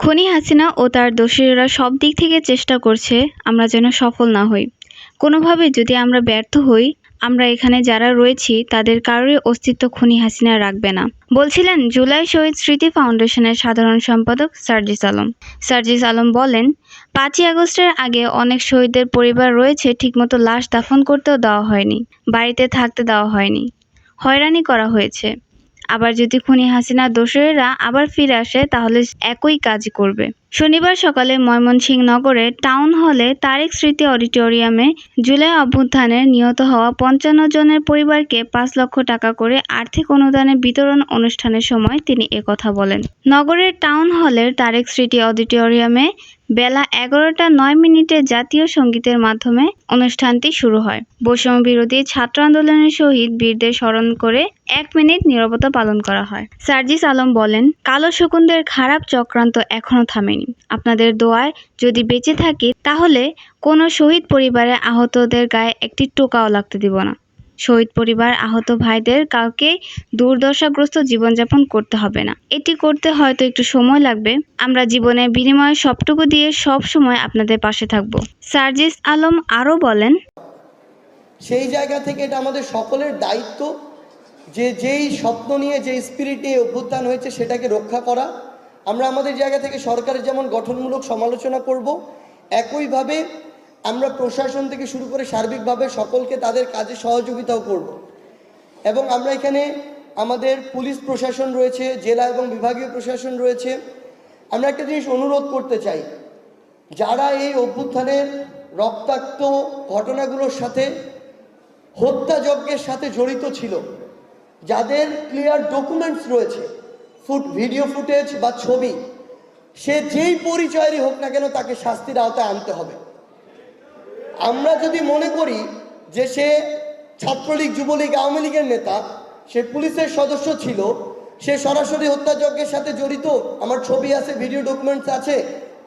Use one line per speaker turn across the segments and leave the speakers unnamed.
খনি হাসিনা ও তার দোষীরা সব দিক থেকে চেষ্টা করছে আমরা যেন সফল না হই। কোনোভাবে যদি আমরা ব্যর্থ হই, আমরা এখানে যারা রয়েছি তাদের কারোরই অস্তিত্ব খুনি হাসিনা রাখবে না। বলছিলেন জুলাই শহীদ স্মৃতি ফাউন্ডেশনের সাধারণ সম্পাদক সার্জিস আলম। সার্জিস আলম বলেন, পাঁচই আগস্টের আগে অনেক শহীদদের পরিবার রয়েছে ঠিকমতো লাশ দাফন করতেও দেওয়া হয়নি, বাড়িতে থাকতে দেওয়া হয়নি। হয়রানি করা হয়েছে। আবার যদি খুনি হাসিনা দোষেরা আবার ফিরে আসে তাহলে একই কাজ করবে। শনিবার সকালে ময়মনসিংহ নগরে টাউন হলে তারেক স্মৃতি অডিটোরিয়ামে জুলাই অভ্যুত্থানের নিহত হওয়া পঞ্চান্ন জনের পরিবারকে পাঁচ লক্ষ টাকা করে আর্থিক অনুদানের বিতরণ অনুষ্ঠানের সময় তিনি একথা বলেন। নগরের টাউন হলের তারেক স্মৃতি অডিটোরিয়ামে বেলা এগারোটা নয় মিনিটে জাতীয় সঙ্গীতের মাধ্যমে অনুষ্ঠানটি শুরু হয়। বৈষম্য বিরোধী ছাত্র আন্দোলনের শহীদ বীরদের স্মরণ করে এক মিনিট নীরবতা পালন করা হয়। সার্জিস আলম বলেন, কালো শকুনদের খারাপ চক্রান্ত এখনও থামেনি। আপনাদের দোয়ায় যদি বেঁচে থাকি, তাহলে কোনো শহীদ পরিবারে আহতদের গায়ে একটি টোকাও লাগতে দিব না। শহীদ পরিবার, আহত ভাইদের কাউকে দুর্দশাগ্রস্ত জীবনযাপন করতে হবে না। এটি করতে হয়তো একটু সময় লাগবে। আমরা জীবনের বিনিময়ে সবটুকু দিয়ে সব সময় আপনাদের পাশে থাকব। সার্জিস আলম আরও বলেন,
সেই জায়গা থেকে এটা আমাদের সকলের দায়িত্ব যে যেই স্বপ্ন নিয়ে, যে স্পিরিট নিয়ে অভ্যুত্থান হয়েছে, সেটাকে রক্ষা করা। আমরা আমাদের জায়গা থেকে সরকারের যেমন গঠনমূলক সমালোচনা করব, একইভাবে আমরা প্রশাসন থেকে শুরু করে সার্বিকভাবে সকলকে তাদের কাজে সহযোগিতাও করব। এবং আমরা এখানে আমাদের পুলিশ প্রশাসন রয়েছে, জেলা এবং বিভাগীয় প্রশাসন রয়েছে। আমরা একটা জিনিস অনুরোধ করতে চাই, যারা এই অভ্যুত্থানের রক্তাক্ত ঘটনাগুলোর সাথে হত্যাযজ্ঞের সাথে জড়িত ছিল, যাদের ক্লিয়ার ডকুমেন্টস রয়েছে ফুট ভিডিও ফুটেজ বা ছবি, সে যেই পরিচয়েরই হোক না কেন তাকে শাস্তির আওতায় আনতে হবে। আমরা যদি মনে করি যে সে ছাত্রলীগ, যুবলীগ, আওয়ামী লীগের নেতা, সে পুলিশের সদস্য ছিল, সে সরাসরি হত্যাযজ্ঞের সাথে জড়িত, আমার ছবি আছে ভিডিও ডকুমেন্টস আছে,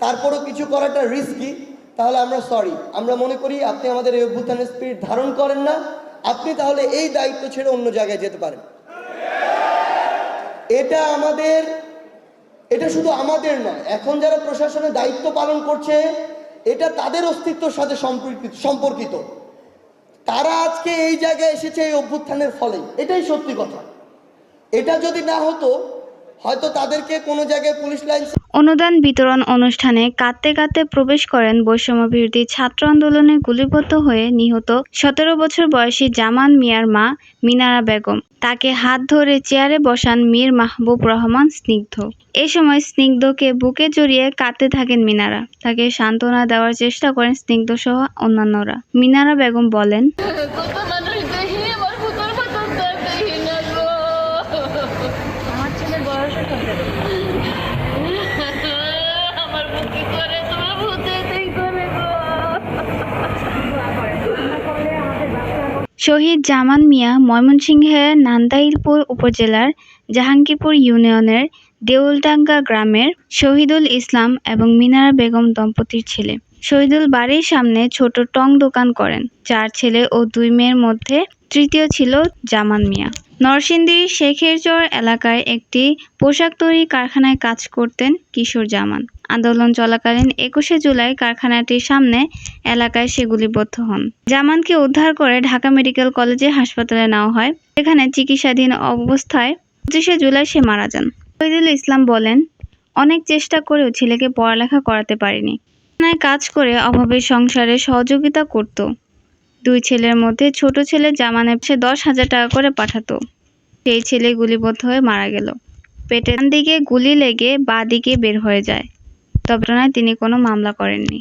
তারপরও কিছু করাটা রিস্কি তাহলে আমরা সরি আমরা মনে করি আপনি আমাদের এই অভ্যুত্থানের স্পিরিট ধারণ করেন না, আপনি তাহলে এই দায়িত্ব ছেড়ে অন্য জায়গায় যেতে পারেন। এটা আমাদের, এটা শুধু আমাদের নয়, এখন যারা প্রশাসনের দায়িত্ব পালন করছে, এটা তাদের অস্তিত্বর সাথে সম্পর্কিত সম্পর্কিত। তারা আজকে এই জায়গায় এসেছে এই অভ্যুত্থানের ফলে, এটাই সত্যি কথা। এটা যদি না হতো হয়তো তাদেরকে কোনো জায়গায় পুলিশ লাইন
অনুদান বিতরণ অনুষ্ঠানে কাঁদতে কাঁদতে প্রবেশ করেন বৈষম্য বিরোধী ছাত্র আন্দোলনে গুলিবদ্ধ হয়ে নিহত সতেরো বছর বয়সী জামান মিয়ার মা মিনারা বেগম। তাকে হাত ধরে চেয়ারে বসান মীর মাহবুব রহমান স্নিগ্ধ। এ সময় স্নিগ্ধকে বুকে জড়িয়ে কাঁদতে থাকেন মিনারা। তাকে সান্ত্বনা দেওয়ার চেষ্টা করেন স্নিগ্ধ সহ অন্যান্যরা। মিনারা বেগম বলেন শহীদ জামান মিয়া ময়মনসিংহের নান্দাইলপুর উপজেলার জাহাঙ্গীরপুর ইউনিয়নের দেউলডাঙ্গা গ্রামের শহীদুল ইসলাম এবং মিনারা বেগম দম্পতির ছেলে। শহীদুল বাড়ির সামনে ছোট টং দোকান করেন চার ছেলে ও দুই মেয়ের মধ্যে তৃতীয় ছিল জামান মিয়া। নরসিংদীর শেখেরচর এলাকায় একটি পোশাক তৈরি কারখানায় কাজ করতেন কিশোর জামান। আন্দোলন চলাকালীন একুশে জুলাই কারখানাটির সামনে এলাকায় সে গুলিবদ্ধ হন। জামানকে উদ্ধার করে ঢাকা মেডিকেল কলেজে হাসপাতালে নেওয়া হয়। সেখানে চিকিৎসাধীন অবস্থায় পঁচিশে জুলাই সে মারা যান। শহীদুল ইসলাম বলেন, অনেক চেষ্টা করেও ছেলেকে পড়ালেখা করাতে পারিনি। কাজ করে অভাবের সংসারে সহযোগিতা করত। দুই ছেলের মধ্যে ছোট ছেলে জামানের সে দশ হাজার টাকা করে পাঠাতো। সেই ছেলে গুলিবদ্ধ হয়ে মারা গেল। পেটের দিকে গুলি লেগে বাঁ দিকে বের হয়ে যায়। তবে ঘটনায় তিনি কোনো মামলা করেননি।